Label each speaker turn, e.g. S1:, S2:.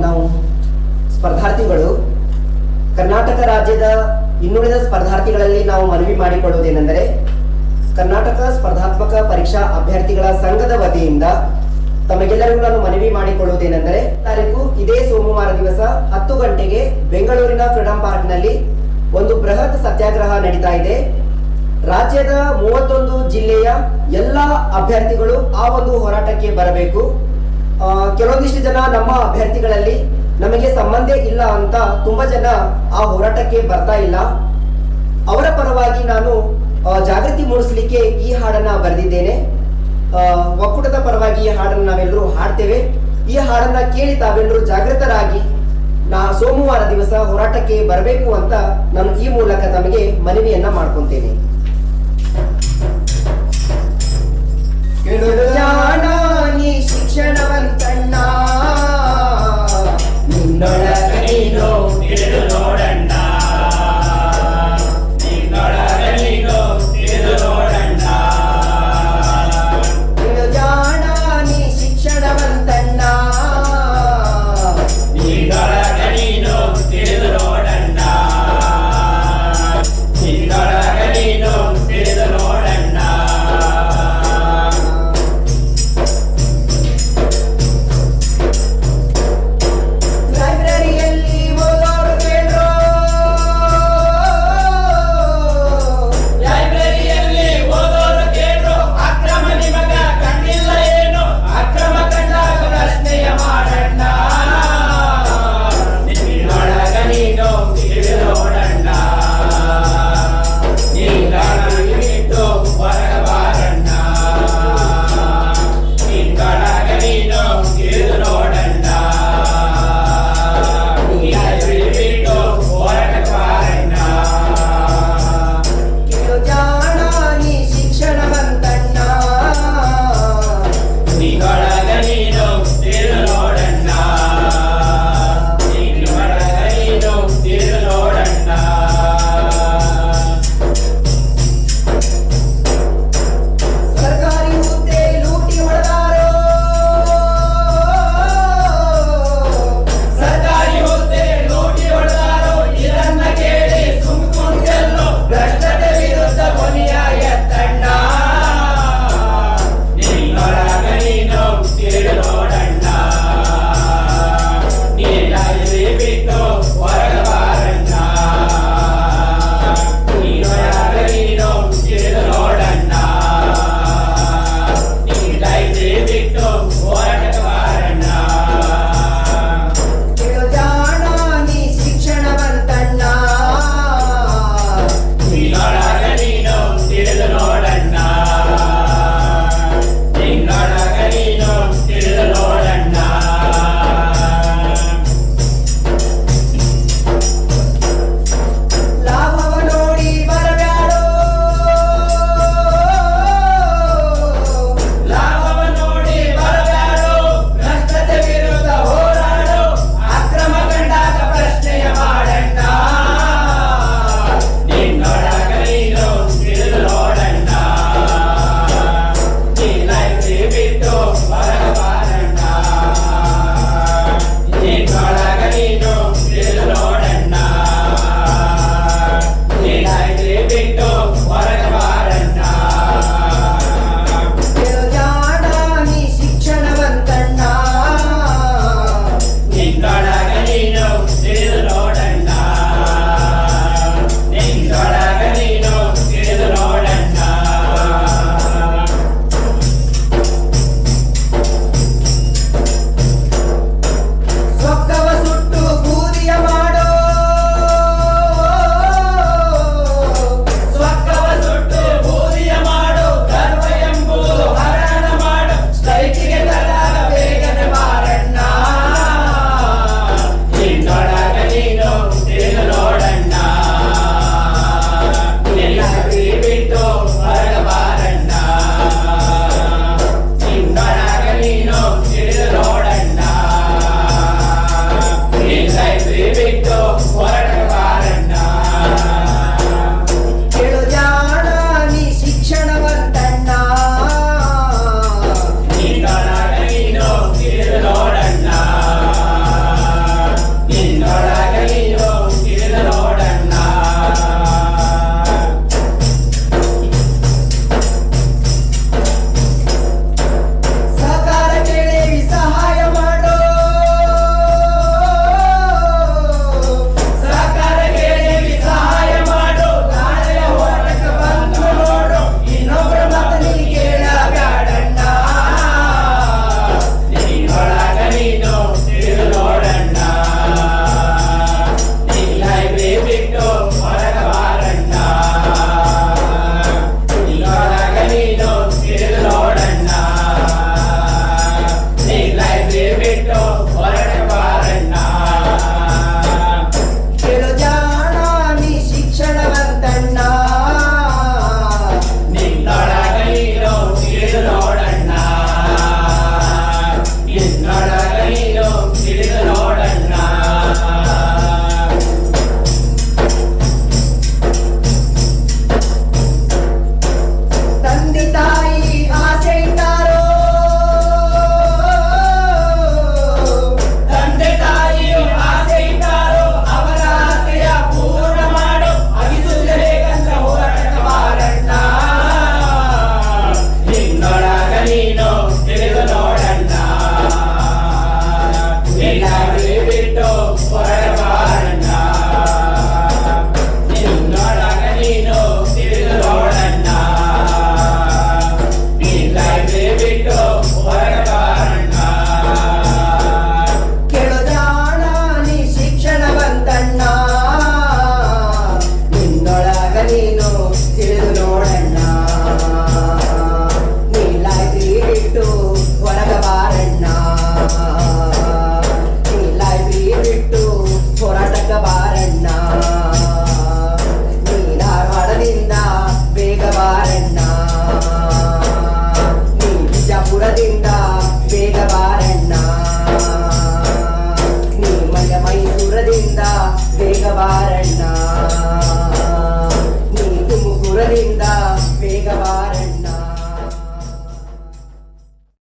S1: ನಾವು ಸ್ಪರ್ಧಾರ್ಥಿಗಳು. ಕರ್ನಾಟಕ ರಾಜ್ಯದ ಇನ್ನುಳಿದ ಸ್ಪರ್ಧಾರ್ಥಿಗಳಲ್ಲಿ ನಾವು ಮನವಿ ಮಾಡಿಕೊಳ್ಳುವುದೇನೆಂದರೆ, ಕರ್ನಾಟಕ ಸ್ಪರ್ಧಾತ್ಮಕ ಪರೀಕ್ಷಾ ಅಭ್ಯರ್ಥಿಗಳ ಸಂಘದ ವತಿಯಿಂದ ತಮಗೆಲ್ಲರಿಗೂ ನಾನು ಮನವಿ ಮಾಡಿಕೊಳ್ಳುವುದೇನೆಂದರೆ, ತಾರೀಕು ಇದೇ ಸೋಮವಾರ ದಿವಸ ಹತ್ತು ಗಂಟೆಗೆ ಬೆಂಗಳೂರಿನ ಫ್ರೀಡಂ ಪಾರ್ಕ್ನಲ್ಲಿ ಒಂದು ಬೃಹತ್ ಸತ್ಯಾಗ್ರಹ ನಡೀತಾ ಇದೆ. ರಾಜ್ಯದ ಮೂವತ್ತೊಂದು ಜಿಲ್ಲೆಯ ಎಲ್ಲ ಅಭ್ಯರ್ಥಿಗಳು ಆ ಒಂದು ಹೋರಾಟಕ್ಕೆ ಬರಬೇಕು. ಕೆಲವೊಂದಿಷ್ಟು ಜನ ನಮ್ಮ ಅಭ್ಯರ್ಥಿಗಳಲ್ಲಿ ನಮಗೆ ಸಂಬಂಧ ಇಲ್ಲ ಅಂತ ತುಂಬಾ ಜನ ಆ ಹೋರಾಟಕ್ಕೆ ಬರ್ತಾ ಇಲ್ಲ. ಅವರ ಪರವಾಗಿ ನಾನು ಜಾಗೃತಿ ಮೂಡಿಸಲಿಕ್ಕೆ ಈ ಹಾಡನ್ನ ಬರೆದಿದ್ದೇನೆ. ಒಕ್ಕೂಟದ ಪರವಾಗಿ ಈ ಹಾಡನ್ನು ನಾವೆಲ್ಲರೂ ಹಾಡ್ತೇವೆ. ಈ ಹಾಡನ್ನ ಕೇಳಿ ತಾವೆಲ್ಲರೂ ಜಾಗೃತರಾಗಿ ನಾ ಸೋಮವಾರ ದಿವಸ ಹೋರಾಟಕ್ಕೆ ಬರಬೇಕು ಅಂತ ನಾನು ಈ ಮೂಲಕ ತಮಗೆ ಮನವಿಯನ್ನ ಮಾಡ್ಕೊಂತೇನೆ.
S2: living though. எல்லாமே விட்டோம்
S1: ವೇಗವಾರಣ್ಣ ನೀ
S2: ಮೈಸೂರದಿಂದ ವೇಗವಾರ